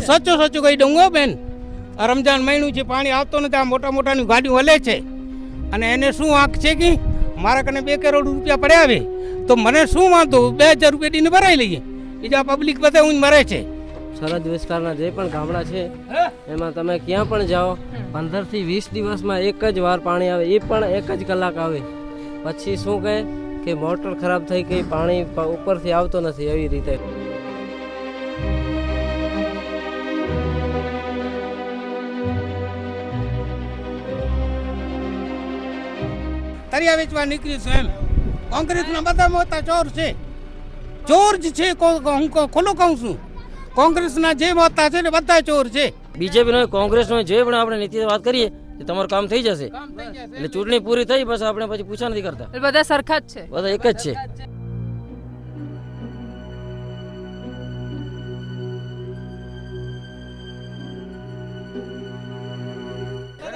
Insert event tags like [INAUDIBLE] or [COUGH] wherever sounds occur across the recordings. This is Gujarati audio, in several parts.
હું સાચું સાચું કહી દઉં હો બેન. આ રમજાન મહિનું છે પાણી આવતો નથી આ મોટા મોટાની ગાડીઓ હલે છે. અને એને શું આંખ છે કે? મારા કને બે કરોડ રૂપિયા પડ્યા આવે તો મને શું વાંધો? બે હજાર રૂપિયા દીને ભરાઈ લઈએ. બીજા પબ્લિક બધા હું મરે છે. સરહદ વિસ્તારના જે પણ ગામડા છે એમાં તમે ક્યાં પણ જાઓ પંદરથી વીસ દિવસમાં એક જ વાર પાણી આવે એ પણ એક જ કલાક આવે. પછી શું કહે? કે મોટર ખરાબ થઈ ગઈ પાણી ઉપરથી આવતો નથી એવી રીતે. તરિયા વેચવા નીકળ્યું છું એમ. કોંગ્રેસના બધા મોટા ચોર છે. ચોર જ છે હું ખુલ્લું કહું છું. કોંગ્રેસના જે મોટા છે ને બધા ચોર છે. બીજેપી નો કોંગ્રેસ નો જે પણ આપણે નીતિ વાત કરીએ કે તમારું કામ થઈ જશે. એટલે ચૂંટણી પૂરી થઈ બસ આપણે પછી પૂછા નથી કરતા. બધા સરખા જ છે. બધા એક જ છે.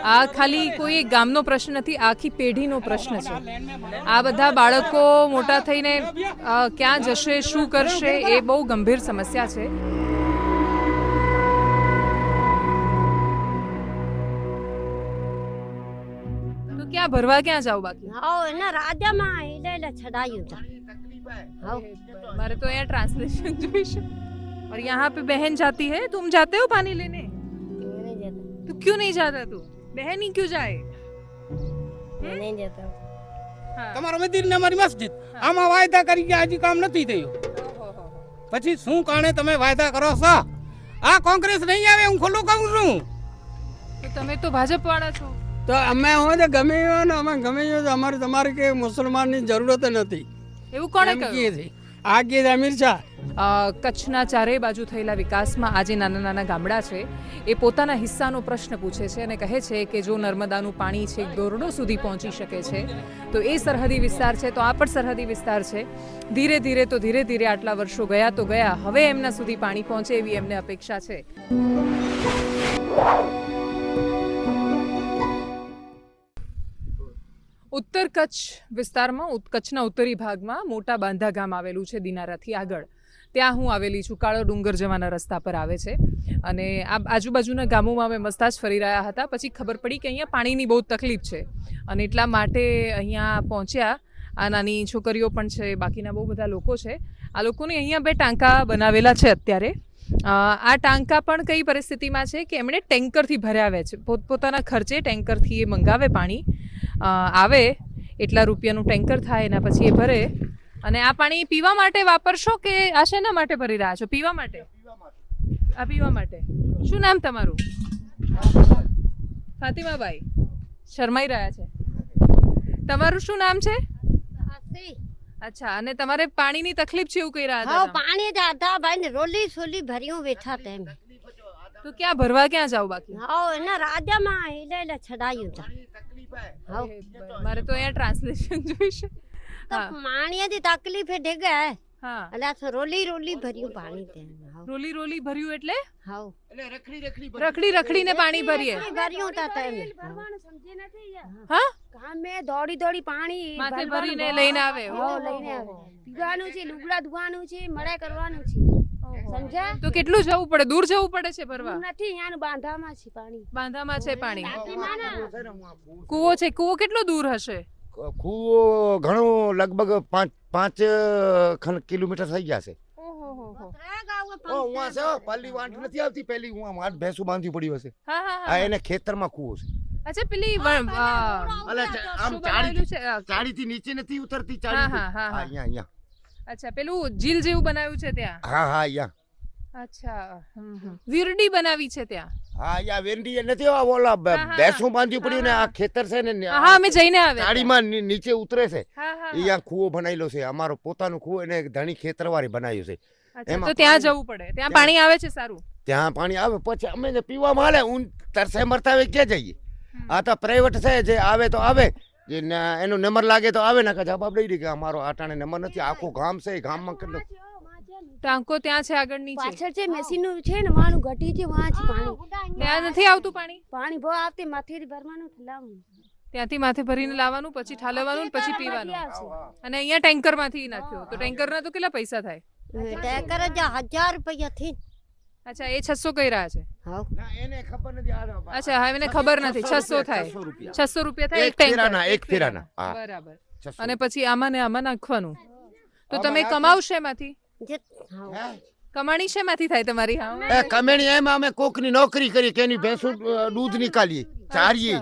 આ ખાલી કોઈ એક ગામનો પ્રશ્ન નથી આખી પેઢીનો પ્રશ્ન છે આ બધા બાળકો મોટા થઈને અ, ક્યાં જશે શું કરશે એ બહુ ગંભીર સમસ્યા છે તો ક્યાં ભરવા ક્યાં જાવ બાકી હાઉ એના રાજામાં હેડે એટલે છડાયું તા હાઉ मारे तो यहाँ ट्रांसलेशन [LAUGHS] जोइश और यहाँ पे बहन जाती है तुम जाते हो पानी लेने मैं नहीं जाता तो क्यों नहीं जाता तू બહેની ક્યું જાય? નહીં જતો. તમારો મદિર ને અમારી મસ્જિદ. આમાં વાયદા કરી ગયા હજી કામ નથી થયું. પછી શું કારણે તમે વાયદા કરો છો? આ કોંગ્રેસ નહીં આવે હું ખુલ્લું કહું છું. તમે તો ભાજપ વાળા છો. તો અમે હોય ને ગમે ને અમે ગમે તો અમારે તમારે કે મુસલમાનની જરૂરત નથી. એવું કોણે કહ્યું? આ કે અમીર શાહ. કચ્છના ચારેય બાજુ થયેલા વિકાસમાં આજે નાના નાના ગામડા છે. એ પોતાના હિસ્સાનો પ્રશ્ન પૂછે છે અને કહે છે કે જો નર્મદાનું પાણી છે દોરડો સુધી પહોંચી શકે છે, તો એ સરહદી વિસ્તાર છે, તો આ પણ સરહદી વિસ્તાર છે. ધીરે ધીરે તો ધીરે ધીરે આટલા વર્ષો ગયા તો ગયા, હવે એમના સુધી પાણી પહોંચે એવી એમને અપેક્ષા છે. ઉત્તર કચ્છ વિસ્તારમાં કચ્છના ઉત્તરી ભાગમાં મોટા બાંધા ગામ આવેલું છે દિનારાથી આગળ. ત્યાં હું આવેલી છું. કાળો ડુંગર જવાના રસ્તા પર આવે છે. અને આ આજુબાજુના ગામોમાં અમે મસ્તા જ ફરી રહ્યા હતા. પછી ખબર પડી કે અહીંયા પાણીની બહુ તકલીફ છે. અને એટલા માટે અહીંયા પહોંચ્યા. આ નાની છોકરીઓ પણ છે, બાકીના બહુ બધા લોકો છે. આ લોકોને અહીંયા બે ટાંકા બનાવેલા છે અત્યારે. આ ટાંકા પણ કઈ પરિસ્થિતિમાં છે કે એમણે ટેન્કરથી ભરાવે છે. પોતપોતાના ખર્ચે ટેન્કરથી એ મંગાવે પાણી. આવે, એટલા રૂપિયાનું ટેન્કર થાય એના પછી એ ભરે. અને આ પાણી પીવા માટે વાપરશો કે આ શેના માટે ભરી રહ્યા છો? પીવા માટે? આ પીવા માટે. શું નામ તમારું? ફાતિમાબાઈ શરમાઈ રહ્યા છે. તમારું શું નામ છે? અચ્છા અને તમારે પાણીની તકલીફ છે એવું કહી રહ્યા હતા પાણી જાતા ભાઈ ને રોલી સોલી ભર્યું બેઠા તેમ તો ક્યાં ભરવા ક્યાં જાવ બાકી? હાઉ એના રાજામાં હેડે એટલે છડાયું તા મારે તો અહીંયા ટ્રાન્સલેશન જોઈશે. તો હા. પાણીની તકલીફ ઢે હા. એટલે આ રોલી રોલી ભર્યું પાણી તેમ રોલી રોલી ભર્યું એટલે? હાઉ રખડી રખડીને પાણી ભરીએ. ભર્યું તા તેમ હા. કામે દોડી દોડી પાણી માથે ભરીને લઈને આવે. હો લઈને આવે. પીવાનું છે લુગડા ધોવાનું છે મળે કરવાનું છે. સમજ્યા? તો કેટલું જવું પડે? દૂર જવું પડે છે ભરવા? નથી અહીંયાનું બાંધામાં છે પાણી. બાંધામાં છે પાણી. કૂવો છે? કૂવો કેટલો દૂર હશે? કૂવો ઘણો લગભગ પાંચ પાંચ ખન કિલોમીટર થઈ ગયા છે. છે વાંટ નથી આવતી પેલી ઉવા વાંટ ભેંસું બાંધવી પડી હશે હા હા આ હા. એને ખેતરમાં કૂવો છે. અચ્છા પેલી આમ બનાવેલું છે? ચાળીથી નીચે નથી ઉતરતી હા, હા, હા, હા. અહીંયા અહીંયા. અચ્છા પેલું જીલ જેવું બનાવ્યું છે ત્યાં? હા હા અહીંયા. અચ્છા હમ. બનાવી છે ત્યાં? હા યા વેરડી નથી આ ઓલા હા, હા, ભેંસું બાંધવી પડ્યું ને આ ખેતર છે ને હા હા અમે જઈને આવે ગાડીમાં નીચે ઉતરે છે. હા હા, હા. અહીંયા કૂવો બનાવેલો છે. અમારો પોતાનો કૂવો એને ધણી ખેતરવાળી બનાવ્યું છે. તો ત્યાં પાણી- જવું પડે. ત્યાં પાણી આવે છે સારું? ત્યાં પાણી આવે પછી અમે ને પીવા માલે ઊન તરસે મરતા હોય ક્યાં જઈએ? આ તો પ્રાઇવેટ છે જે આવે તો આવે. જે એનો નંબર લાગે તો આવે ને જવાબ દઈ દે કે અમારો આટાણે નંબર નથી. આખું ગામ છે એ ગામમાં કેટલો ટાંકો ત્યાં છે આગળ નીચે પાછળ છે મેસીનું છે ને વાળું ઘટી છે વાં છે પાણી. ત્યાં નથી આવતું પાણી? પાણી બહુ આવતી માથેથી ભરવાનું ઠલાવું ત્યાંથી માથે ભરીને લાવવાનું પછી ઠાલવવાનું પછી પીવાનું. અને અહીંયા ટેન્કરમાંથી નાખ્યો. તો ટેન્કર ના તો કેટલા પૈસા થાય? ટેન્કર જ હજાર રૂપિયા થી. અચ્છા એ છસો કઈ રહ્યા છે. હાવ ના એને ખબર નથી આ અચ્છા હા એને ખબર નથી. છસો થાય. છસો રૂપિયા. થાય એક ટેન્કર. એક ફેરાના. બરાબર. અને પછી આમાં ને આમાં નાખવાનું. તો તમે કમાવશે એમાંથી? હાવ? કમાણી શેમાંથી થાય તમારી? હા. એ કમેણી એમ અમે કોકની નોકરી કરી કે એની ભેંસો દૂધ નીકાળીએ ચારીએ.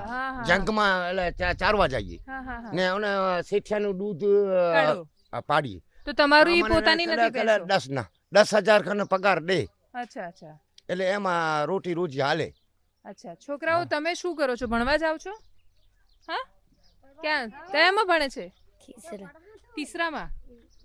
જંગમાં એટલે ચારવા જઈએ. હા હા હા. ને અને શેઠિયાનું દૂધ પાડીએ. તો તમારું ઈ પોતાની નથી દસ ના દસ હજાર ખાને પગાર દે. અચ્છા અચ્છા. એટલે એમાં રોટી રોજી હાલે. અચ્છા છોકરાઓ તમે શું કરો છો? ભણવા જાવ છો? હા? ક્યાં? કયામાં ભણે છે? તીસરામાં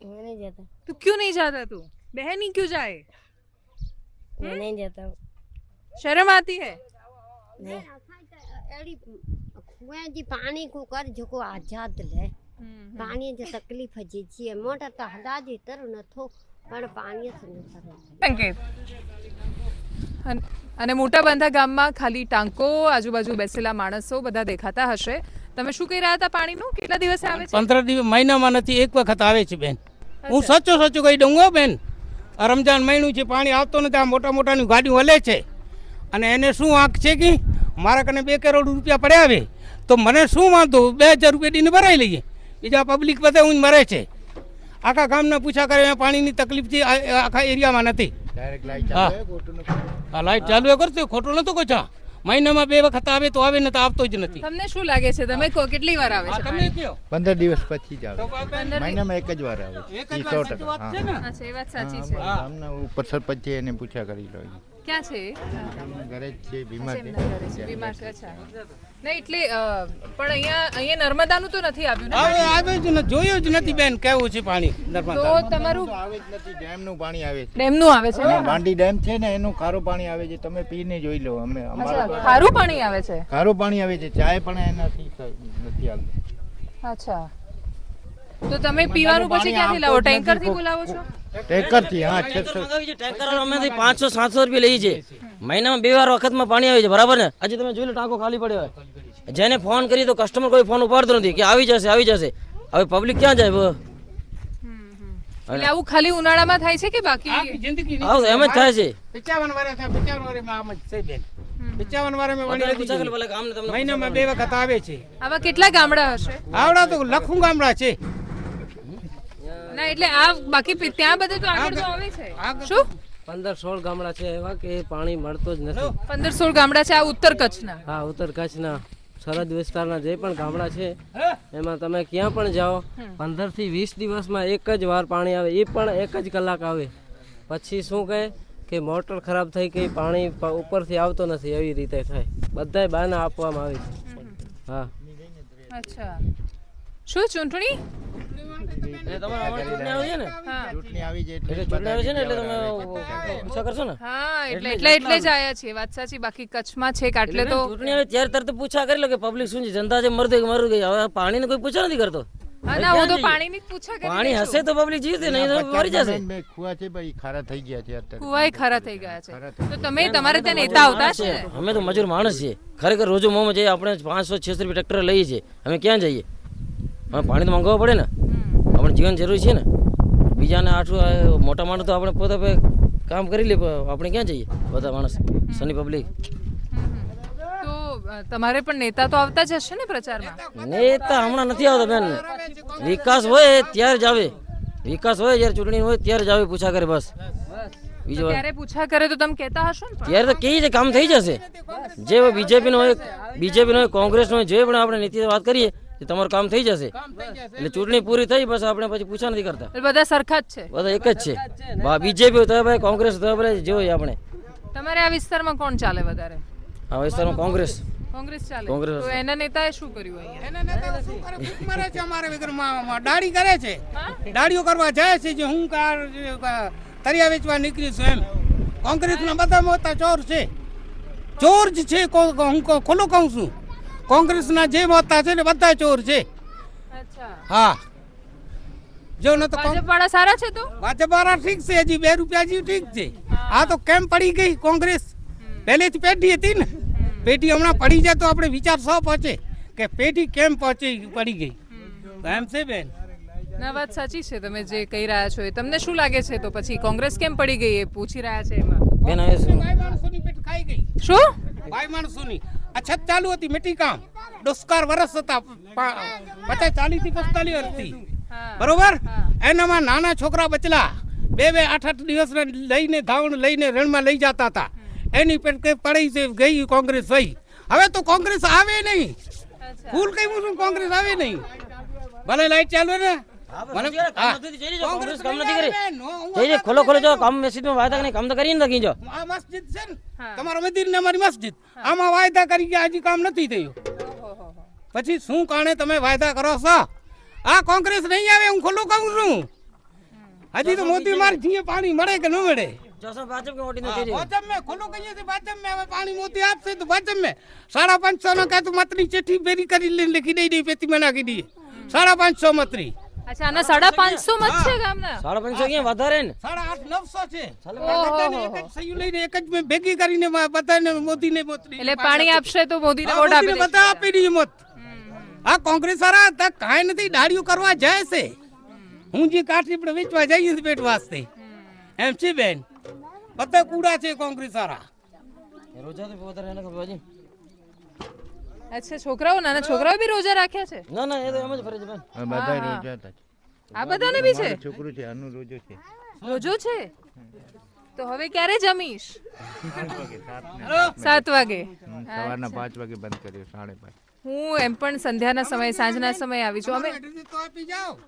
मैं नहीं जाता तो क्यों नहीं जाता तू बहन ही क्यों जाए मैं नहीं जाता हूँ शर्म आती है नहीं अड़ी कुएं जी पानी को कर जो आजाद ले પાણી જે તકલીફ જે છે મોટા તો હદાજી તર નથો પણ પાણી જ નથી સંકેત અન- અને મોટા બાંધા ગામમાં ખાલી ટાંકો આજુબાજુ બેસેલા માણસો બધા દેખાતા હશે તમે શું કહી રહ્યા હતા પાણીનું? કેટલા દિવસે આવે છે? પંદર દિવસ મહિનામાં નથી એક વખત આવે છે બેન. હું સાચો સાચું કહી દઉં હો બેન. આ રમજાન મહિનું છે પાણી આવતો નથી આ મોટા મોટાની ગાડીઓ હલે છે. અને એને શું આંખ છે કે? મારા કને બે કરોડ રૂપિયા પડ્યા આવે તો મને શું વાંધો? બે હજાર રૂપિયા દીને ભરાઈ લઈએ. બીજા પબ્લિક બધા હું મરે છે. આખા ગામના પૂછા કરે પાણીની તકલીફ છે આખા એરિયામાં નથી. હા. આ લાઈટ ચાલુ એ કરતો ખોટું નતું કોઈ ચા મહિનામાં બે વખત આવે તો આવે ને તો આવતો જ નથી. તમને શું લાગે છે? તમે કહો કેટલી વાર આવે છે તમે કયો પંદર દિવસ પછી જ આવે. મહિનામાં એક જ વાર આવે. એક ઈ જ સો સાચી ટકા વાત છે ને? અચ્છા એ વાત સાચી છે. ઉપર સરપંચ છે એને પૂછ્યા કરી લો ક્યાં છે? ઘરે છે બીમાર છે. બીમાર છે અચ્છા. નહીં એટલે પણ અહીંયા અહીંયા નર્મદાનું તો નથી આવ્યું ને? આવે જ ન જોયું જ નથી બેન કેવું છે પાણી તો તમારું આવે જ નથી ડેમનું પાણી આવે છે. ડેમનું આવે છે ને? માંડી ડેમ છે ને એનું ખારું પાણી આવે છે તમે પીને જોઈ લો અમે અમારું ખારું પાણી આવે છે? ખારું પાણી આવે છે ચાય પણ એનાથી નથી આવતી. અચ્છા. તો તમે પીવાનું પછી ક્યાંથી લાવો? ટેન્કરથી બોલાવો છો? ટેકરથી હા છસો મંગાવી છે ટેન્કર અમે પાંચસો સાતસો રૂપિયા લઈએ છીએ. મહિનામાં બે વાર વખતમાં પાણી આવે છે બરાબર ને? આજે તમે જોઈ લો ટાંકો ખાલી પડ્યો હોય. જેને ફોન કરી તો કસ્ટમર કોઈ ફોન ઉપાડતો નથી કે આવી જશે આવી જશે. હવે પબ્લિક ક્યાં જાય એટલે આવું ખાલી ઉનાળામાં થાય છે કે બાકી? આખી જિંદગી એમ જ થાય છે. પચાવન વર્ષ થાય પચાવન વર્ષમાં આમ જ છે બેન. વર્ષમાં મહિનામાં બે વખત આવે છે. આવા કેટલા ગામડા હશે? આવડા તો લખું ગામડા છે. ના એટલે આ બાકી ત્યાં બધે તો આગળ તો આવે છે. શું? પંદર સોળ ગામડા છે એવા કે પાણી મળતો જ નથી. પંદર સોળ ગામડા છે આ ઉત્તર કચ્છના. હા ઉત્તર કચ્છના. સરહદ વિસ્તારના જે પણ ગામડા છે એમાં તમે ક્યાં પણ જાઓ પંદરથી વીસ દિવસમાં એક જ વાર પાણી આવે એ પણ એક જ કલાક આવે. પછી શું કહે કે મોટર ખરાબ થઈ ગઈ પાણી ઉપરથી આવતો નથી એવી રીતે થાય. બધાય બાના આપવામાં આવે છે. હા. અચ્છા. શું ચૂંટણી? છે ને? હા. ચૂંટણી આવી છે એટલે ચૂંટણી આવે છે ને એટલે તમે પૂછા કરશો ને? હા એટલે એટલે એટલે જ આયા છીએ. વાત સાચી બાકી કચ્છમાં છે કે આટલે તો ચૂંટણી આવે ત્યારે તરત પૂછા કરી લો કે પબ્લિક શું છે? જનતા છે મરું ગઈ હવે પાણીને કોઈ પૂછા નથી કરતો. પાણી હશે તો પબ્લિક જીવશે નહીં તો મરી જશે. કુવા છે ભાઈ ખારા થઈ ગયા છે અત્યારે. કુવાય ખરા થઈ ગયા છે. તો તમે તમારે ત્યાં નેતા આવતા છે અમે તો મજૂર માણસ છીએ. ખરેખર રોજો મોમાં જઈએ આપણે પાંચસો છસો રૂપિયા ટ્રેક્ટર લઈએ છીએ. અમે ક્યાં જઈએ? અમે પાણી તો મંગાવવું પડે ને? આપણે જીવન જરૂરી છે ને? બીજાને આટલું મોટા માણસ તો આપણે પોતે કામ કરી લે આપણે ક્યાં જઈએ? બધા માણસ સની પબ્લિક તો તમારે પણ નેતા તો આવતા જ હશે ને પ્રચારમાં? નેતા હમણાં નથી આવતા બેન. વિકાસ હોય ત્યારે જ આવે. વિકાસ હોય જ્યારે ચૂંટણી હોય ત્યારે જ આવે પૂછા કરે બસ. બીજો ત્યારે પૂછા કરે તો તમે કહેતા હશો ને ત્યારે તો કેવી રીતે કામ થઈ જશે? જે બીજેપી નો હોય બીજેપી નો હોય કોંગ્રેસ નો હોય જે પણ આપણે નીતિ વાત કરીએ તમારું કામ થઈ જશે. એટલે ચૂંટણી પૂરી થઈ બસ આપણે પછી પૂછા નથી કરતા. એટલે બધા સરખા જ છે. બધા એક જ છે. બીજેપી હોય તો ભાઈ કોંગ્રેસ તો ભાઈ જોઈએ આપણે. તમારે આ વિસ્તારમાં કોણ ચાલે વધારે? આ વિસ્તારમાં કોંગ્રેસ. કોંગ્રેસ ચાલે. કોંગ્રેસ. તો એના નેતાએ શું કર્યું અહીંયા? એના નેતાઓ શું કરે? ભૂખ મરે છે અમારે વગરમાં માં કરે છે. દાઢીઓ કરવા જાય છે જે હું કાર તરિયા વેચવા નીકળી છું એમ. કોંગ્રેસના બધા મોટા ચોર છે. ચોર જ છે હું કો- ખુલ્લું કહું છું. કોંગ્રેસના જે મોતા છે ને બધા ચોર છે. હા. જો ન તો ભાજપવાળા સારા છે તો? ભાજપવાળા ઠીક છે હજી બે રૂપિયા હજી ઠીક છે. આ તો કેમ પડી ગઈ કોંગ્રેસ? પહેલેથી પેઢી હતી ને. પેઢી હમણાં પડી જાય તો આપણે વિચાર સો પહોંચે કે પેઢી કેમ પહોંચી પડી ગઈ. એમ છે બેન? ના વાત સાચી છે તમે જે કહી રહ્યા છો એ. તમને શું લાગે છે તો પછી કોંગ્રેસ કેમ પડી ગઈ એ પૂછી રહ્યા છે એમાં? બેન હવે શું? ભાઈ માણસોની પેટ ખાઈ ગઈ. શું? ભાઈ માણસોની. અછત ચાલુ હતી મિટ્ટી કામ. દુષ્કાળ વરસ હતા પચાસ ચાલીસથી પિસ્તાલીસ વર્ષથી. બરોબર? એનામાં નાના છોકરા બચલા. બે બે આઠ આઠ દિવસ લઈને ધાવણ લઈને રણમાં લઈ જતા હતા. એની પેટ પડી છે ગઈ કોંગ્રેસ ભાઈ હવે તો કોંગ્રેસ આવે નહીં. ફૂલ કઈ હું કોંગ્રેસ આવે નહીં. ભલે લાઈટ ચાલુ ને. મને હા. કોંગ્રેસ કામ નથી કરી. આવે, નો, હું જઈએ ખોલો ખોલો જો કામ મસ્જિદમાં વાયદા કામ તો કરીને રાખી જો. આ મસ્જિદ છે ને તમારો મંદિર ને અમારી મસ્જિદ. આમાં વાયદા કરી ગયા હજી કામ નથી થયું. પછી શું કારણે તમે વાયદા કરો છો? આ કોંગ્રેસ નહીં આવે હું ખુલ્લું કહું છું. હજી તો મોદી માર જીએ પાણી મળે કે ન મળે? જોશો ભાજપ કે મોટી નથી ભાજપ મેં ખુલ્લું કહીએ ભાજપ મેં હવે પાણી મોતી આપશે તો ભાજપ મે સાડા પાંચસો નો કાં તો મતની ચિઠ્ઠી ભેરી કરી લઈને લખી દઈ દઈ પેટીમાં નાખી દઈએ. સાડા પાંચસો મતની અચ્છા અને સાડા પાંચસો મત છે ગામના? સાડા પાંચસો ક્યાં વધારે ને? સાડા આઠ નવસો છે. એક જ સહી લઈને એક જ ભેગી કરીને બધાને મોદીને મત એટલે પાણી આપશે તો મોદીને વોટ આપી બધા આપી દઈએ મત. આ કોંગ્રેસ વાળા હતા કાંઈ નથી દાડીઓ કરવા જાય છે. હું જે કાઠી પણ વેચવા જઈએ છીએ પેટ વાસ્તે. એમ છે બેન? બધા કુડા છે કોંગ્રેસ વાળા. રોજા તો વધારે એને ખબર હજી. અચ્છા છોકરાઓ નાના છોકરાઓ બી રોજા રાખ્યા છે? ના ના એ તો એમ જ ફરજ બેન. બધા રોજા હતા. આ બધાને બી છે? છોકરું છે આનું રોજો છે. રોજો છે? તો હવે ક્યારે જમીશ? સાત વાગે સવારના પાંચ વાગે બંધ કર્યો સાડે પાંચ. હું એમ પણ સંધ્યાના સમયે સાંજના સમયે આવી છું. અમે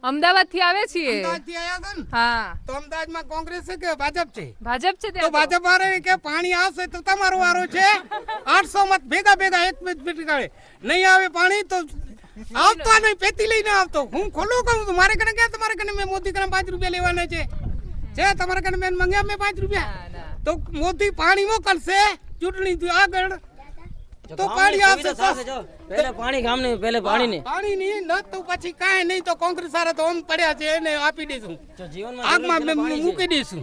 અમદાવાદથી આવે છીએ. હા. તો અમદાવાદમાં કોંગ્રેસ છે કે ભાજપ છે? ભાજપ છે તો ભાજપ વાળા કે પાણી આવશે તો તમારો વારો છે. આઠસો મત ભેગા ભેગા એક મિનિટ કાઢે. નહીં આવે પાણી તો આવતો નહીં પેતી લઈને આવતો. હું ખોલું કહું છું મારે કને ક્યાં તમારે કને મેં મોદી કને પાંચ રૂપિયા લેવાના છે? છે તમારે કને મેં મંગ્યા મેં પાંચ રૂપિયા? તો મોદી પાણી મોકલશે ચૂંટણી આગળ. તો પાણી આવશે. પહેલે પાણી ગામ ને પહેલે પાણી ને પાણી નહીં ન તો પછી કાંઈ નહીં તો કોંગ્રેસ સારા તો ઓમ પડ્યા છે એને આપી દઈશું. આગમાં મૂકી દઈશું.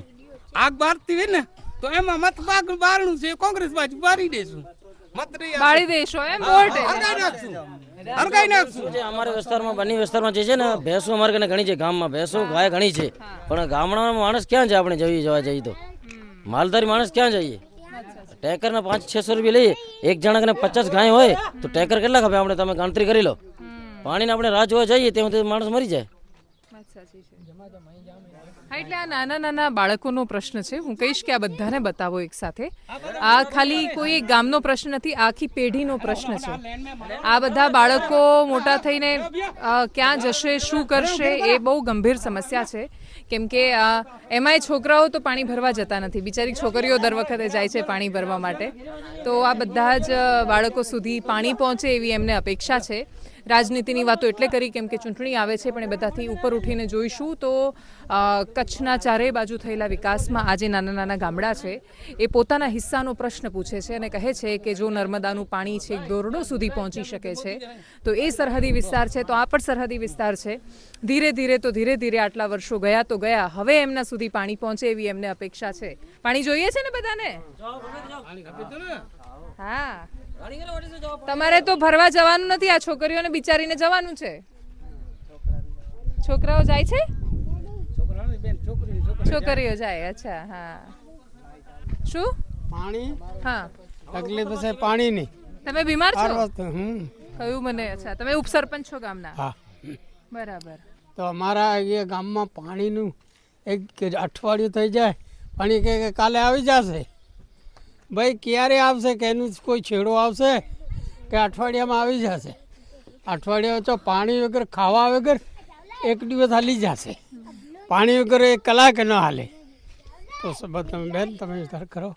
આગ બારતી હોય ને તો એમાં મત બાગ બારણું છે કોંગ્રેસ બાજુ બારી દઈશું. નહીં. બાળી એમ હરગાઈ નાખશું. અમારા વિસ્તારમાં બંને વિસ્તારમાં જે છે ને ભેંસો અમારે કને ઘણી છે ગામમાં ભેંસો ગાય ઘણી છે. પણ ગામડામાં માણસ ક્યાં છે આપણે જઈએ જવા જઈએ તો? માલધારી માણસ ક્યાં જઈએ? ટેકરના પાંચ છસો રૂપિયા લઈએ. એક જણા કને પચાસ ગાય હોય તો ટેકર કેટલા ખપે? આપણે તમે ગણતરી કરી લો. પાણીને આપણે રાહ જોવા જઈએ ત્યાં માણસ મરી જાય. હા એટલે આ નાના નાના બાળકોનો પ્રશ્ન છે. હું કહીશ કે આ બધાને બતાવો એક સાથે. આ ખાલી કોઈ ગામનો પ્રશ્ન નથી આખી પેઢીનો પ્રશ્ન છે. આ બધા બાળકો મોટા થઈને ક્યાં જશે શું કરશે એ બહુ ગંભીર સમસ્યા છે. કેમ કે એમાંય છોકરાઓ તો પાણી ભરવા જતા નથી. બિચારી છોકરીઓ દર વખતે જાય છે પાણી ભરવા માટે. તો આ બધા જ બાળકો સુધી પાણી પહોંચે એવી એમને અપેક્ષા છે. રાજનીતિની વાતો એટલે કરી કેમ કે ચૂંટણી આવે છે પણ એ બધાથી ઉપર ઉઠીને જોઈશું. તો કચ્છના ચારેય બાજુ થયેલા વિકાસમાં આજે નાના નાના ગામડા છે. એ પોતાના હિસ્સાનો પ્રશ્ન પૂછે છે અને કહે છે કે જો નર્મદાનું પાણી છે દોરડો સુધી પહોંચી શકે છે તો એ સરહદી વિસ્તાર છે તો આ પણ સરહદી વિસ્તાર છે. ધીરે ધીરે તો ધીરે ધીરે આટલા વર્ષો ગયા તો ગયા. હવે એમના સુધી પાણી પહોંચે એવી એમને અપેક્ષા છે. પાણી જોઈએ છે ને બધાને? હા. તમારે તો ભરવા જવાનું નથી આ છોકરીઓને બિચારીને જવાનું છે. છોકરાઓ જાય છે? છોકરીઓ જાય અચ્છા હા. શું? પાણી? હા. તકલીફ છે પાણીની. તમે બીમાર છો? કયું મને અચ્છા. તમે ઉપસરપંચ છો ગામના? હા. બરાબર. તો અમારા અહીંયા ગામમાં પાણીનું એક અઠવાડિયું થઈ જાય પાણી કે કાલે આવી જશે. ભાઈ ક્યારે આવશે કે એનું કોઈ છેડો આવશે કે અઠવાડિયામાં આવી જશે? અઠવાડિયા તો પાણી વગર ખાવા વગર એક દિવસ હાલી જશે. પાણી વગર એક કલાક ન હાલે. તો સબત તમે બેન તમે વિચાર કરો.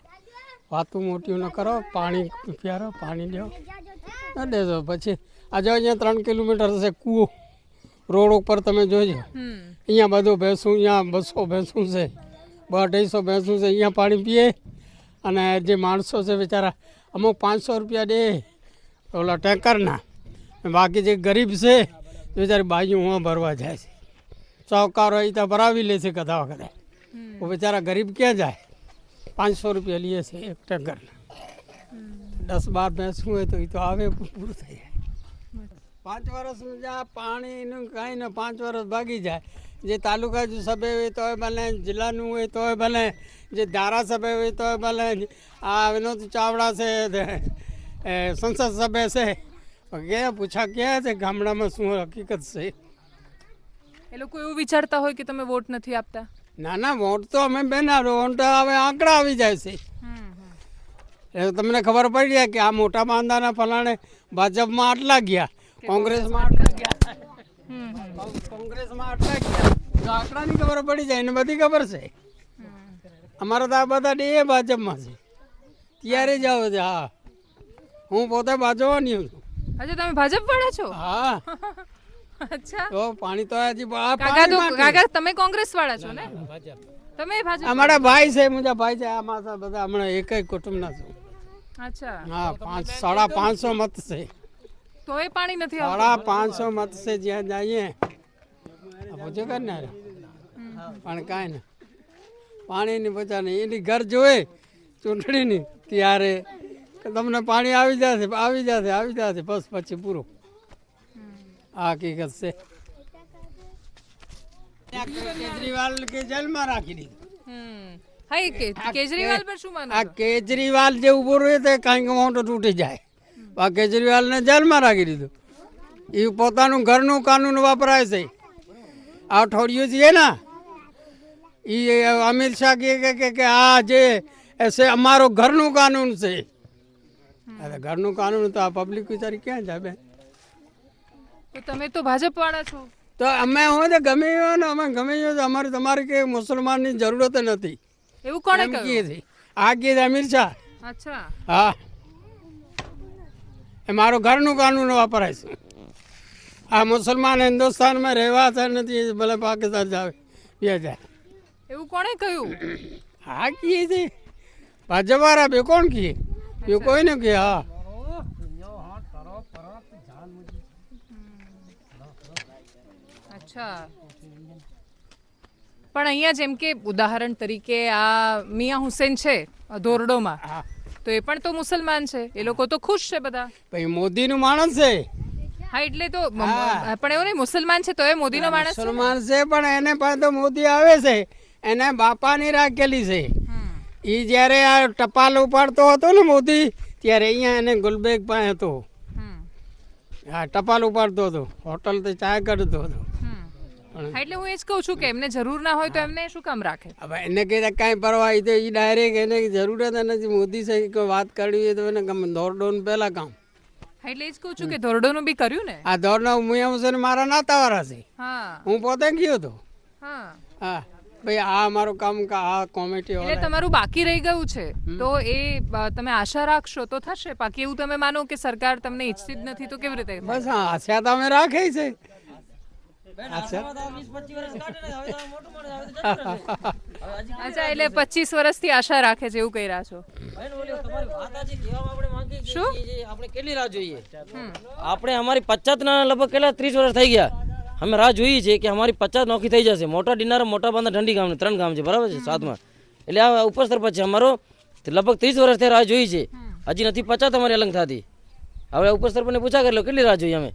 વાતું મોટી ન કરો. પાણી પ્યારો પાણી દો ન દેજો પછી આજે અહીંયા ત્રણ કિલોમીટર છે કૂવો. રોડ ઉપર તમે જોજો. અહીંયા બધું ભેંસું અહીંયા બસો ભેંસું છે. બ અઢીસો ભેંસું છે. અહીંયા પાણી પીએ. અને જે માણસો છે બિચારા અમુક પાંચસો રૂપિયા દે ઓલા ટેન્કરના. બાકી જે ગરીબ છે બિચારી બાજુ હું ભરવા જાય છે. ચોકારો એ ત્યાં ભરાવી લે છે કદા વખતે. બિચારા ગરીબ ક્યાં જાય? પાંચસો રૂપિયા લે છે એક ટેન્કરના. દસ બાર ભેંસ હોય તો એ તો આવે પૂરું થઈ જાય. પાંચ વર્ષ જ્યાં પાણીનું કાંઈ ને પાંચ વર્ષ ભાગી જાય. જે તાલુકા સભ્ય હોય તોય ભલે જિલ્લાનું હોય તોય ભલે જે ધારાસભ્ય હોય તો ભલે આ વિનોદ ચાવડા છે સંસદ સભ્ય છે. કે પૂછા ક્યાં છે ગામડામાં શું હકીકત છે? એ લોકો એવું વિચારતા હોય કે તમે વોટ નથી આપતા? ના ના વોટ તો અમે બેના વોટ તો હવે આંકડા આવી જાય છે. એ તમને ખબર પડી જાય કે આ મોટા માંદાના ફલાણે ભાજપમાં આટલા ગયા. કોંગ્રેસમાં આટલા ગયા. કોંગ્રેસમાં આટલા ગયા. આંકડાની ખબર પડી જાય એને બધી ખબર છે. અમારે તો આ બધા ડે ભાજપમાં છે. ત્યારે જ આવે છે હા. હું પોતે ભાજવાની છું. અચ્છા તમે ભાજપ વાળા છો? હા. અચ્છા. તો પાણી તો હજી કાકા તો કાકા તમે કોંગ્રેસ વાળા છો ને? તમે ભાજપ અમારા ભાઈ છે મુજા ભાઈ છે આમાં તો બધા હમણાં એક જ કુટુંબના છો. અચ્છા. હા પાંચ સાડા પાંચસો મત છે. તોય પાણી નથી સાડા પાંચસો મત છે જ્યાં જઈએ. પૂછો કર ને પણ કાંઈ ને પાણીની બધાને એની ઘર જોવે ચૂંટણીની ત્યારે તમને પાણી આવી જશે આવી જશે આવી જશે બસ પછી પૂરું. આ હકીકત છે. કેજરીવાલ કે જેલમાં રાખી દીધું. આ કેજરીવાલ જે ઊભો રહ્યો તે કાંઈક મોટો તૂટી જાય. આ કેજરીવાલને જેલમાં રાખી દીધું. એ પોતાનું ઘરનું કાનૂન વપરાય છે. આ અઠવાડિયું છે ને એ અમિત શાહ કહે કે આ જે એસે અમારો ઘરનું કાનૂન છે. અરે ઘરનું કાનૂન તો આ પબ્લિક વિચારી ક્યાં બેન? તો તમે તો ભાજપ વાળા છો. તો અમે હોય ને ગમે ને અમે ગમે તો અમારે તમારે કે મુસલમાનની જરૂરત નથી. એવું કોણે કહ્યું? આ કે અમિત અમીર શાહ. અચ્છા. હા. એ મારું ઘરનું કાનૂન વપરાય છે. આ મુસલમાન હિન્દુસ્તાનમાં રહેવા છે નથી ભલે પાકિસ્તાન જાવે બે જાય એવું કોણે કહ્યું? [CLEARS THROAT] હા કીએ છે. ભાજપવાળા બે કોણ કીએ? એ કોઈ ને કે હા. અચ્છા. પણ અહીંયા જેમ કે ઉદાહરણ તરીકે આ મિયા હુસેન છે ધોરડોમાં તો એ પણ તો મુસલમાન છે. એ લોકો તો ખુશ છે બધા. ભાઈ મોદીનું માણસ છે. હા એટલે તો પણ એવું નહીં મુસલમાન છે તો એ મોદીનો માણસ છે મુસલમાન છે પણ એને પણ તો મોદી આવે છે. એને બાપાની રાખેલી છે. એ જ્યારે આ ટપાલ ઉપાડતો હતો ને મોદી ત્યારે અહીંયા એને ગુલબેગ પાસે હતો. હા ટપાલ ઉપાડતો હતો. હોટલ તો ચા કરતો હતો. એટલે હું એ જ કહું છું કે એમને જરૂર ના હોય તો એમને શું કામ રાખે? હવે એને કહેતા કાંઈ પરવા તો એ ડાયરેક્ટ એને જરૂરત નથી. મોદી સાહેબ કોઈ વાત કરવી હોય તો એને ગમે દોરડોન પહેલાં કામ. એટલે એ જ કહું છું કે ધોરડોનું બી કર્યું ને? આ ધોરડો હું એમ છે મારા નાતાવાળા છે. હું પોતે ગયો હતો. હા. હા. ભાઈ આ અમારું કામ કા આ કોમેટી એટલે તમારું બાકી રહી ગયું છે તો એ તમે આશા રાખશો તો થશે? બાકી એવું તમે માનો કે સરકાર તમને ઈચ્છતી જ નથી તો કેવી રીતે બસ હા આશા તો અમે રાખી છે. અચ્છા એટલે પચીસ વર્ષથી આશા રાખે છે એવું કહી રહ્યા છો? શું? આપણે કેટલી રાહ જોઈએ? આપણે અમારી પચાસના લગભગ કેટલા ત્રીસ વર્ષ થઈ ગયા? અમે રાહ જોઈએ છીએ કે અમારી પચાસ નોકરી થઈ જશે. મોટા ડિનાર મોટા બાંધા ઠંડી ગામ ત્રણ ગામ છે બરાબર છે સાતમાં. એટલે આ ઉપર સરપંચ છે અમારો લગભગ ત્રીસ વર્ષથી રાહ જોઈ છે. હજી નથી પચાસ અમારી અલગ થતી. હવે ઉપર સરપંચને પૂછા કરી લો કેટલી રાહ જોઈએ અમે?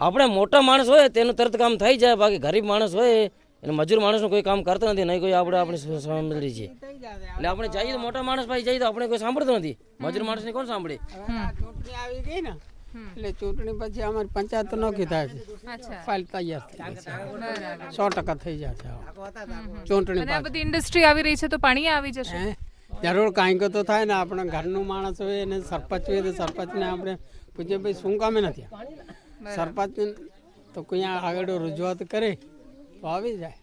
આપણે મોટા માણસ હોય તેનું તરત કામ થઈ જાય બાકી ગરીબ માણસ હોય અને મજૂર માણસનું કોઈ કામ કરતો નથી નહીં કોઈ આપણે આપણે સાંભળી છે. એટલે આપણે જઈએ તો મોટા માણસ પાસે જઈએ તો આપણે કોઈ સાંભળતો નથી. મજૂર માણસને કોણ સાંભળે? આવી ગઈ ને એટલે ચૂંટણી પછી અમારી પંચાયત નક્કી થાય છે. ફાઇલ તૈયાર થઈ જશે સો ટકા થઈ જશે છે ચૂંટણી બધી ઇન્ડસ્ટ્રી આવી રહી છે તો પાણી આવી જશે? જરૂર કાંઈક તો થાય ને આપણે ઘરનું માણસ હોય અને સરપંચ હોય તો સરપંચને આપણે પૂછીએ ભાઈ શું કામે નથી સરપંચ તો કોઈ આગળ રજૂઆત કરે તો આવી જાય.